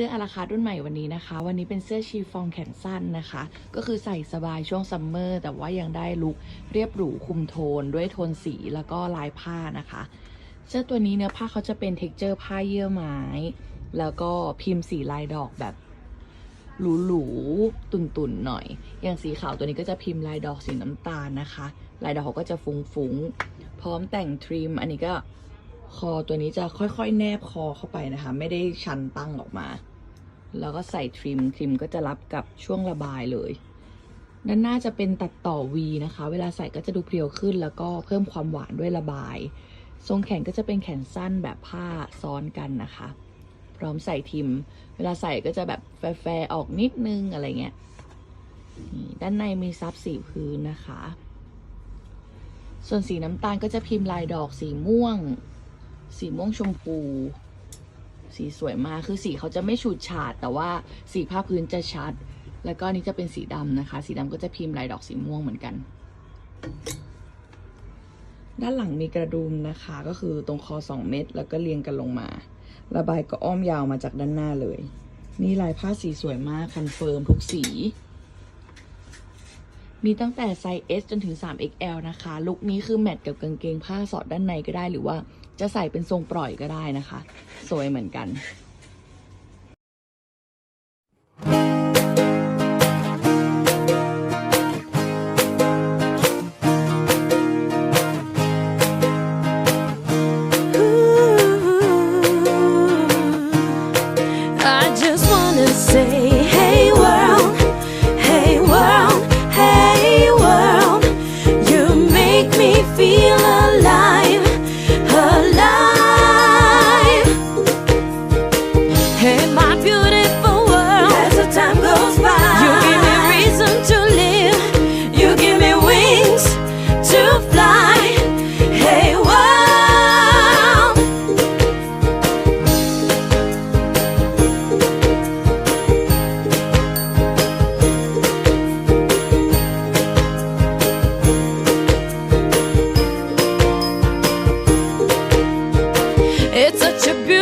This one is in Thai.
สื้ออาราคารุ่นใหม่วันนี้นะคะ วันนี้เป็นเสื้อชีฟองแขนสั้นนะคะ ก็คือใส่สบายช่วงซัมเมอร์แต่ว่ายังได้ลุคเรียบหรูคุมโทน ด้วยโทนสีแล้วก็ลายผ้านะคะ เสื้อตัวนี้เนื้อผ้าเขาจะเป็นเท็กเจอร์ผ้าเยื่อไม้ แล้วก็พิมพ์สีลายดอกแบบหรูๆตุ่นๆหน่อย อย่างสีขาวตัวนี้ก็จะพิมพ์ลายดอกสีน้ำตาลนะคะ ลายดอกเขาก็จะฟุ้งๆ พร้อมแต่งทริม อันนี้ก็ คอตัวนี้จะค่อยๆ แนบคอเข้าไปนะคะ ไม่ได้ชันตั้งออกมา แล้วก็ใส่ทริมทริมก็จะรับกับช่วงระบายเลย ด้านหน้าจะเป็นตัดต่อ V นะคะ เวลาใส่ก็จะดูเพรียวขึ้น แล้วก็เพิ่มความหวานด้วยระบาย ทรงแขนก็จะเป็นแขนสั้นแบบผ้าซ้อนกันนะคะ พร้อมใส่ทิม เวลาใส่ก็จะแบบแฟร์ออกนิดนึงอะไรเงี้ยด้านในมีซับสีพื้นนะคะ ส่วนสีน้ำตาลก็จะพิมพ์ลายดอกสีม่วง สีม่วงชมพู สีสวยมาก คือสีเขาจะไม่ฉูดฉาด แต่ว่าสีผ้าพื้นจะชัด แล้วก็นี้จะเป็นสีดำนะคะ สีดำก็จะพิมพ์ลายดอกสีม่วงเหมือนกัน ด้านหลังมีกระดุมนะคะ ก็คือตรงคอ2เม็ด แล้วก็เรียงกันลงมา ระบายก็อ้อมยาวมาจากด้านหน้าเลย นี่ลายผ้าสีสวยมากคอนเฟิร์มทุกสีมีตั้งแต่ไซส์ S จนถึง 3XL นะคะ ลุคนี้คือแมทกับกางเกงผ้าสอดด้านในก็ได้หรือว่า จะใส่เป็นทรงปล่อยก็ได้นะคะ สวยเหมือนกัน as the time goes by. You give me reason to live, you give me wings to fly. Hey. It's such a beautiful